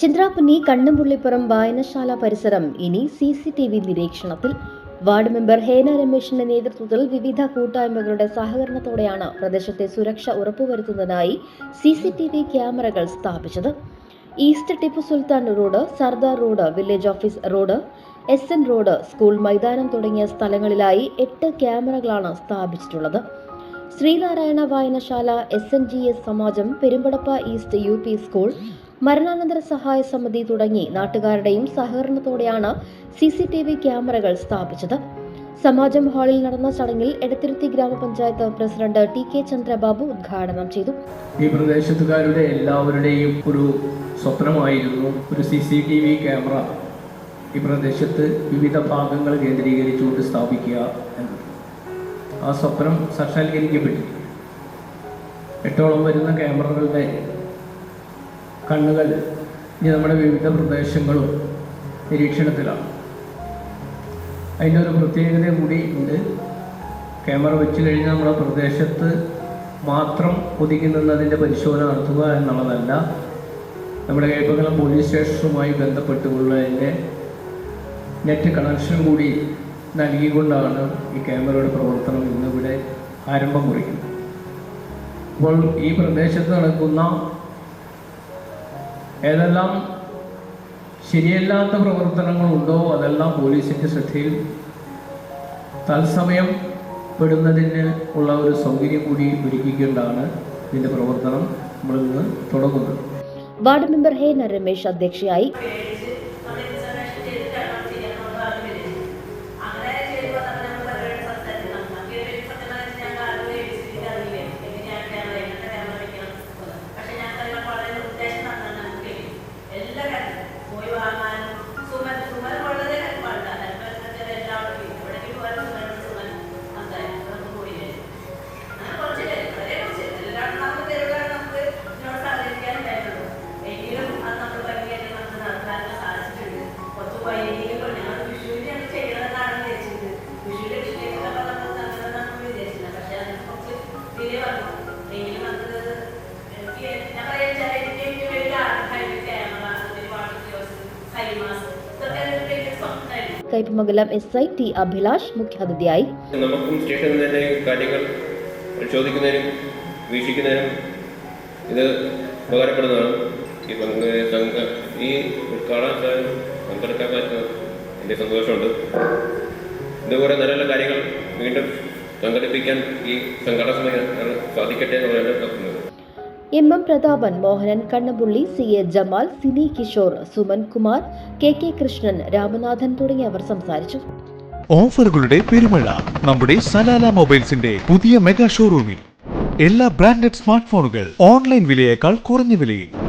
ചന്ദ്രാപ്പന്നി കണ്ണുംപുള്ളിപ്പുറം വായനശാല പരിസരം. ഇനി സി സി ടി വി നിരീക്ഷണത്തിൽ. വാർഡ് മെമ്പർ ഹേന രമേശിന്റെ നേതൃത്വത്തിൽ വിവിധ കൂട്ടായ്മകളുടെ സഹകരണത്തോടെയാണ് പ്രദേശത്തെ സുരക്ഷ ഉറപ്പുവരുത്തുന്നതിനായി സി സി ടി വി ക്യാമറകൾ സ്ഥാപിച്ചത്. East Tipu Sultan road Sardar road village office road S N road school മൈതാനം തുടങ്ങിയ സ്ഥലങ്ങളിലായി എട്ട് ക്യാമറകളാണ് സ്ഥാപിച്ചിട്ടുള്ളത്. ശ്രീനാരായണ വായനശാല എസ് എൻ ജി എസ് സമാജം Perumpadappa east U P school മരണാനന്തര സഹായ സമിതി തുടങ്ങി നാട്ടുകാരുടെയും സഹകരണത്തോടെയാണ് സി സി ടി വി ക്യാമറകൾ സ്ഥാപിച്ചത്. സമാജം ഹാളിൽ നടന്ന ചടങ്ങിൽ എടത്തിരുത്തി ഗ്രാമപഞ്ചായത്ത് പ്രസിഡന്റ് ടി കെ ചന്ദ്രബാബു ഉദ്ഘാടനം ചെയ്തു. ഈ പ്രദേശത്തുകാരുടെ എല്ലാവരുടെയും ഒരു സ്വപ്നമായിരുന്നു ഒരു C C T V camera. ഈ പ്രദേശത്ത് വിവിധ ഭാഗങ്ങൾ കേന്ദ്രീകരിച്ചുകൊണ്ട് സ്ഥാപിക്കുക എന്നത്. ആ സ്വപ്നം സാക്ഷാത്കരിക്കപ്പെട്ടു. എട്ടോളം വരുന്ന ക്യാമറകളുടെ കണ്ണുകൾ ഇനി നമ്മുടെ വിവിധ പ്രദേശങ്ങളും നിരീക്ഷണത്തിലാണ്. അതിന്റെ ഒരു പ്രത്യേകത കൂടി ഉണ്ട്. ക്യാമറ വെച്ച് കഴിഞ്ഞാൽ നമ്മുടെ പ്രദേശത്ത് മാത്രം ഒതുങ്ങി നിന്നതിന്റെ പരിശോധന നടത്തുക എന്നുള്ളതല്ല. നമ്മുടെ കൈപ്പകലം പോലീസ് സ്റ്റേഷനുമായി ബന്ധപ്പെട്ടുള്ളതിന്റെ നെറ്റ് കണക്ഷൻ കൂടി നൽകിക്കൊണ്ടാണ് ഈ ക്യാമറയുടെ പ്രവർത്തനം ഇന്നിവിടെ ആരംഭം കുറിക്കുന്നത്. അപ്പോൾ ഈ പ്രദേശത്ത് നടക്കുന്ന ഏതെല്ലാം ശരിയല്ലാത്ത പ്രവർത്തനങ്ങളുണ്ടോ അതെല്ലാം പോലീസിന്റെ ശ്രദ്ധയിൽ തത്സമയം പെടുന്നതിന് ഉള്ള ഒരു സൗകര്യം കൂടി ഒരുക്കിക്കൊണ്ടാണ് ഇതിന്റെ പ്രവർത്തനം നമ്മളിന്ന് തുടങ്ങുന്നത്. വാർഡ് മെമ്പർ ഹേന രമേശ് അധ്യക്ഷയായി. Kaipamangalam S I T Abhilash മുഖ്യാതിഥിയായി. നമുക്കും സ്റ്റേഷനിൽ തന്നെ കാര്യങ്ങൾ പരിശോധിക്കുന്നതിനും വീക്ഷിക്കുന്നതിനും ഇത് ഉപകാരപ്പെടുന്നതാണ്. ഈ പങ്ക് ഈ ഉദ്ഘാടന പങ്കെടുക്കാൻ പറ്റുന്ന എന്റെ സന്തോഷമുണ്ട്. ഇതുപോലെ നല്ല നല്ല കാര്യങ്ങൾ വീണ്ടും സംഘടിപ്പിക്കാൻ ഈ സംഘടന സാധിക്കട്ടെ എന്നുള്ളതാണ് നോക്കുന്നത്. M M Prathapan Mohanan Kannapully C A Jamal Sini Kishore Suman Kumar K K Krishnan Ramanathan തുടങ്ങിയവർ സംസാരിച്ചു. ഓഫറുകളുടെ പെരുമഴ നമ്മുടെ സലാല മൊബൈൽസിന്റെ പുതിയ മെഗാ ഷോറൂമിൽ. എല്ലാ ബ്രാൻഡഡ് സ്മാർട്ട് ഫോണുകൾ ഓൺലൈൻ വിലയേക്കാൾ കുറഞ്ഞ വിലയിൽ.